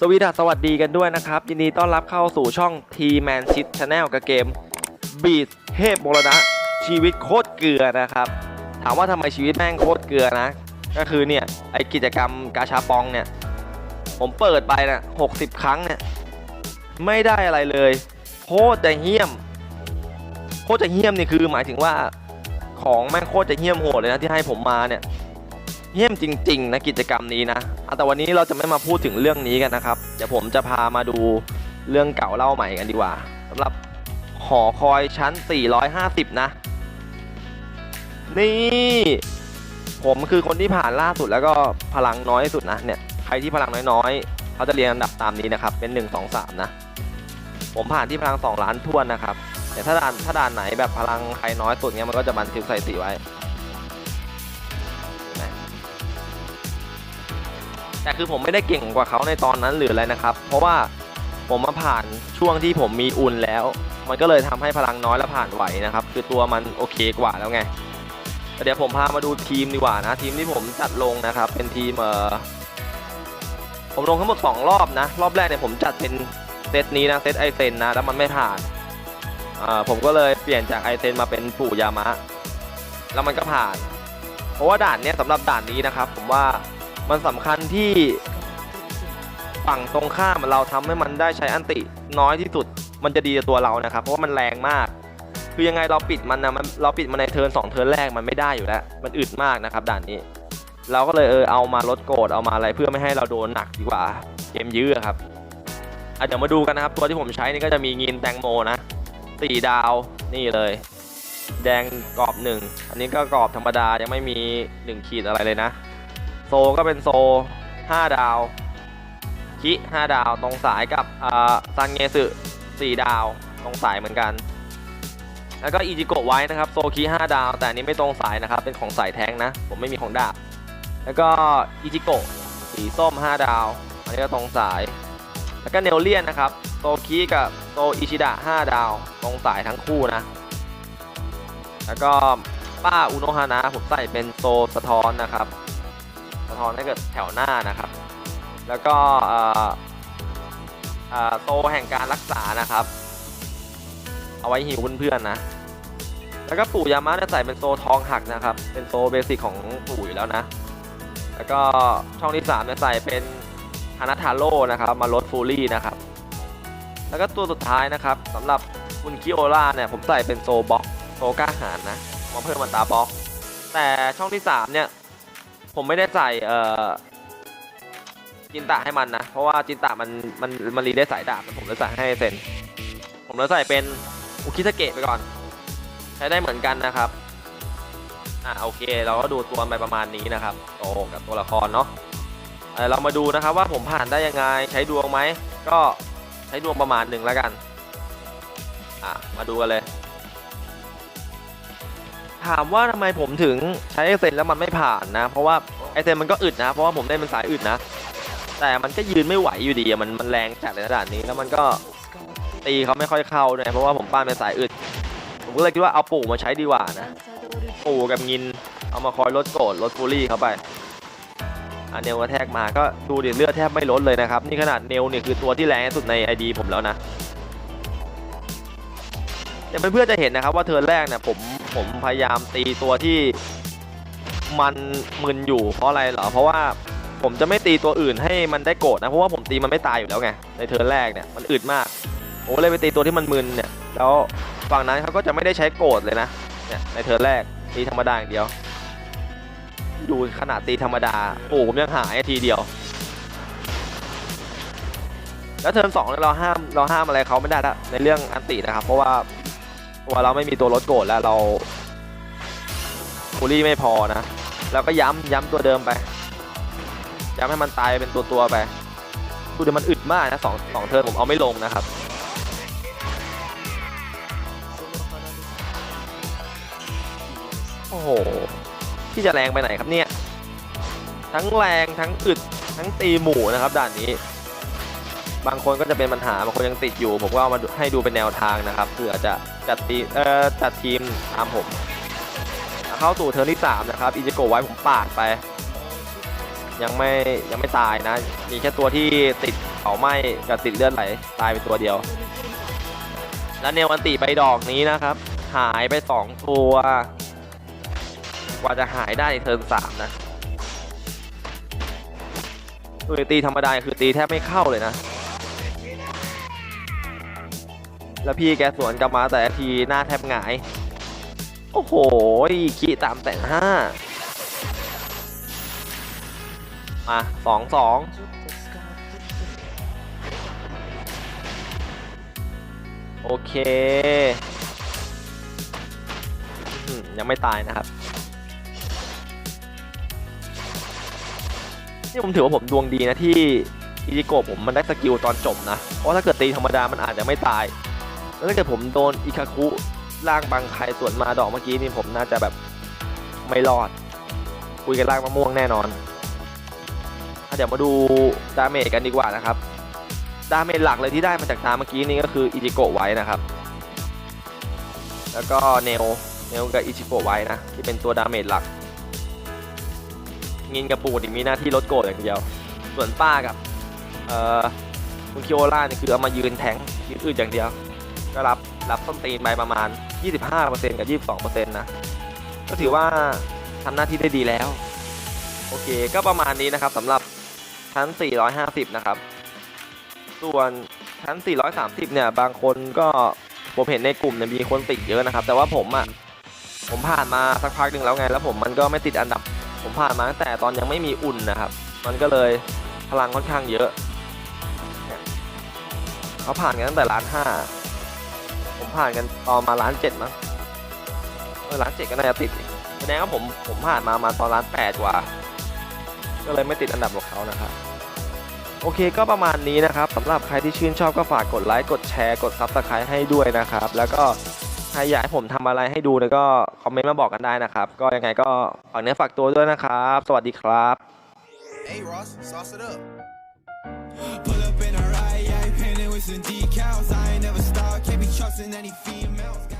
สวีดัสสวัสดีกันด้วยนะครับ ยินดีต้อนรับเข้าสู่ช่อง T Man Chit Channel กับเกม Beat เทพมรณะ ชีวิตโคตรเกลือนะครับ ถามว่าทำไมชีวิตแม่งโคตรเกลือนะ ก็คือเนี่ย ไอกิจกรรมกาชาปองเนี่ย ผมเปิดไปนะ60ครั้งเนี่ย ไม่ได้อะไรเลย โคตรจะเฮี้ยม โคตรจะเฮี้ยมนี่คือหมายถึงว่าของแม่งโคตรจะเฮี้ยมโหดเลยนะที่ให้ผมมาเนี่ยเยี่ยมจริง ๆ นะกิจกรรมนี้นะ แต่วันนี้เราจะไม่มาพูดถึงเรื่องนี้กันนะครับ เดี๋ยวผมจะพามาดูเรื่องเก่าเล่าใหม่กันดีกว่าสำหรับหอคอยชั้น 450 นะ นี่ ผมคือคนที่ผ่านล่าสุดแล้วก็พลังน้อยสุดนะเนี่ยใครที่พลังน้อยๆเขาจะเรียงอันดับตามนี้นะครับ เป็น 1 2 3 นะ ผมผ่านที่พลัง 2 ล้านทวนนะครับแต่ถ้าด่านถ้าด่านไหนแบบพลังใครน้อยสุดเนี้ยมันก็จะบันทึกสถิติไว้ แต่คือผมไม่ได้เก่งกว่าเขาในตอนนั้นหรืออะไรนะครับ เพราะว่าผมมาผ่านช่วงที่ผมมีอุ่นแล้ว มันก็เลยทำให้พลังน้อยและผ่านไหวนะครับ คือตัวมันโอเคกว่าแล้วไงแต่เดี๋ยวผมพามาดูทีมดีกว่านะ ทีมที่ผมจัดลงนะครับ เป็นทีมเอ่อผมลงทั้งหมด 2 รอบนะ รอบแรกเนี่ยผมจัดเป็นเซตนี้นะเซตไอเซนนะแล้วมันไม่ผ่านอ่าผมก็เลยเปลี่ยนจากไอเซนมาเป็นปู่ยามะ แล้วมันก็ผ่าน เพราะว่าด่านเนี้ยสำหรับด่านนี้นะครับ ผมว่า มันสำคัญที่ฝั่งตรงข้ามเราทำให้มันได้ใช้อันติน้อยที่สุด มันจะดีกับตัวเรานะครับ เพราะว่ามันแรงมาก คือยังไงเราปิดมันนะมันเราปิดมันในเทิร์นสองเทิร์นแรกมันไม่ได้อยู่แล้ว มันอึดมากนะครับด่านนี้ เราก็เลยเออเอามาลดโกรธเอามาอะไรเพื่อไม่ให้เราโดนหนักดีกว่าเกมยื้อครับอะเดี๋ยวมาดูกันนะครับ ตัวที่ผมใช้นี่ก็จะมีงินแตงโมนะสี่ดาวนี่เลย แดงกรอบหนึ่งอันนี้ก็กรอบธรรมดายังไม่มีหนึ่งขีดอะไรเลยนะ โซก็เป็นโซ 5 ดาว คิ 5 ดาว ตรงสายกับซันเงสึ4ดาว ตรงสายเหมือนกัน แล้วก็อิจิโกะไว้นะครับ โซคิ 5 ดาว แต่อันนี้ไม่ตรงสายนะครับ เป็นของสายแท้งนะ ผมไม่มีของดาบ แล้วก็อิจิโกะสีส้ม 5 ดาว อันนี้ก็ตรงสาย แล้วก็เนลเลียนนะครับ โซคิกับโซอิชิดะ 5 ดาว ตรงสายทั้งคู่นะ แล้วก็ป้าอุโนฮานะผมใส่เป็นโซสะท้อนนะครับ สะท้อนให้เกิดแถวหน้านะครับ แล้วก็โตแห่งการรักษานะครับ เอาไว้หิวเพื่อนๆนะ แล้วก็ปู่ยามะเนี่ยใส่เป็นโซทองหักนะครับ เป็นโซเบสิกของปู่อยู่แล้วนะ แล้วก็ช่องที่3เนี่ยใส่เป็นฮานาทาโร่นะครับ มาลดฟูรี่นะครับ แล้วก็ตัวสุดท้ายนะครับสำหรับคุณคิโอล่าเนี่ยผมใส่เป็นโซบ็อกโซก้าหารนะมาเพิ่มมันตาบ็อกแต่ช่องที่3เนี่ย ผมไม่ได้ใส่เอ่อจินตะให้มันนะ เพราะว่าจินตะมันมันมันรีได้สายดาบผมเลยใส่ให้เซนผมเลยใส่เป็นอุคิสเกะไปก่อน ใช้ได้เหมือนกันนะครับอ่าโอเค เราก็ดูตัวไปประมาณนี้นะครับโอ้กับตัวละครเนาะเรามาดูนะครับว่าผมผ่านได้ยังไงใช้ดวงไหมก็ใช้ดวงประมาณหนึ่งแล้วกันอ่ามาดูกันเลย ถามว่าทำไมผมถึงใช้ไอเซนแล้วมันไม่ผ่านนะ เพราะว่าไอเซนมันก็อึดนะ เพราะว่าผมได้เป็นสายอึดนะ แต่มันก็ยืนไม่ไหวอยู่ดีอะมันมันแรงจัดในระดับนี้แล้วมันก็ตีเขาไม่ค่อยเข้าด้วยเพราะว่าผมป้านเป็นสายอึด ผมก็เลยคิดว่าเอาปู่มาใช้ดีกว่านะ ปู่กับงินเอามาคอยลดโกรธลดฟูรี่เข้าไปอะเนลกระแทกมาก็ดูดิเลือดแทบไม่ลดเลยนะครับ นี่ขนาดเนลเนี่ยคือตัวที่แรงที่สุดใน ID ผมแล้วนะเดี๋ยวเพื่อนๆจะเห็นนะครับว่าเทิร์นแรกเนี่ยผม ผมพยายามตีตัวที่มันมึนอยู่เพราะอะไรเหรอ เพราะว่าผมจะไม่ตีตัวอื่นให้มันได้โกรธนะเพราะว่าผมตีมันไม่ตายอยู่แล้วไงในเทิร์นแรกเนี่ยมันอึดมากผมเลยไปตีตัวที่มันมึนเนี่ยแล้วฝั่งนั้นเขาก็จะไม่ได้ใช้โกรธเลยนะเนี่ยในเทิร์นแรกตีธรรมดาอย่างเดียว ดูขนาดตีธรรมดาโอ้ผมยังหายทีเดียว แล้วเทิร์นสองเนี่ยเราห้ามเราห้ามอะไรเขาไม่ได้ละในเรื่องอันตินะครับ เพราะว่า ตัวเราไม่มีตัวลดโกรธแล้วเราฟูลี่ไม่พอนะเราก็ย้ำย้ำตัวเดิมไป ย้ำให้มันตายเป็นตัวตัวไปดูเดี๋ยวมันอึดมากนะสองสองเทิร์นผมเอาไม่ลงนะครับโอ้โหที่จะแรงไปไหนครับเนี่ย ทั้งแรงทั้งอึดทั้งตีหมูนะครับด่านนี้ บางคนก็จะเป็นปัญหาบางคนยังติดอยู่ ผมก็เอามาให้ดูเป็นแนวทางนะครับเผื่อจะจัดทีเอ่อจัดทีมตามผมเข้าสู่เทอร์นที่3นะครับอิจิโกะไว้ผมปาดไป ยังไม่ยังไม่ตายนะ มีแค่ตัวที่ติดขาไหม้กับติดเลือดไหลตายไปตัวเดียว แล้วเนวอันติไปดอกนี้นะครับ หายไปสองตัว กว่าจะหายได้ในเทิร์นสามนะตัวตีธรรมดาคือตีแทบไม่เข้าเลยนะ แล้วพี่แกสวนกลับมาแต่ทีหน้าแทบหงาย โอ้โหขี้ตามแต่งห้ามาสองสองโอเค ยังไม่ตายนะครับ นี่ผมถือว่าผมดวงดีนะที่อิจิโกะผมมันได้สกิลตอนจบนะ เพราะถ้าเกิดตีธรรมดามันอาจจะไม่ตาย แล้วถ้าเกิดผมโดนอิคาคุล่างบางใครสวนมาดอกเมื่อกี้นี่ผมน่าจะแบบไม่รอด คุยกันล่างมะม่วงแน่นอนอเดี๋ยวมาดูดาเมจกันดีกว่านะครับ ดาเมจหลักเลยที่ได้มาจากตาเมื่อกี้นี่ก็คืออิจิโกะไว้นะครับ แล้วก็เนลเนลกับอิจิโกะไว้นะ ที่เป็นตัวดาเมจหลัก งินกับปูดมีหน้าที่ลดโกรธอย่างเดียว ส่วนป้ากับเอ่อคุณคิโอล่านี่คือเอามายืนแทงยืนอืดอย่างเดียว ก็รับรับต้นตีนไปประมาณ 25%กับ 22%นะ ก็ถือว่าทำหน้าที่ได้ดีแล้ว โอเค ก็ประมาณนี้นะครับสำหรับชั้น 450 นะครับ ส่วนชั้น 430 เนี่ย บางคนก็ผมเห็นในกลุ่มเนี่ยมีคนติดเยอะนะครับ แต่ว่าผมอะผมผ่านมาสักพักหนึ่งแล้วไง แล้วผมมันก็ไม่ติดอันดับ ผมผ่านมาตั้งแต่ตอนยังไม่มีอุ่นนะครับ มันก็เลยพลังค่อนข้างเยอะเนี่ยเขาผ่านกันตั้งแต่ล้านห้า ผมผ่านกันตอนมาล้านเจ็ดมั้งเออล้านเจ็ดก็น่าจะติดแสดงว่าผมผมผ่านมามาตอนล้านแปดกว่า ก็เลยไม่ติดอันดับของเขานะครับโอเคก็ประมาณนี้นะครับสำหรับใครที่ชื่นชอบก็ฝากกดไลค์กดแชร์กดซับสไครต์ให้ด้วยนะครับ แล้วก็ใครอยากให้ผมทำอะไรให้ดูเนี่ยก็คอมเมนต์มาบอกกันได้นะครับ ก็ยังไงก็ฝากเนื้อฝากตัวด้วยนะครับ สวัสดีครับ Hey Ross, sauce it up. Pull up in a ride, yeah, painted with some decals. I ain't never trusting any females.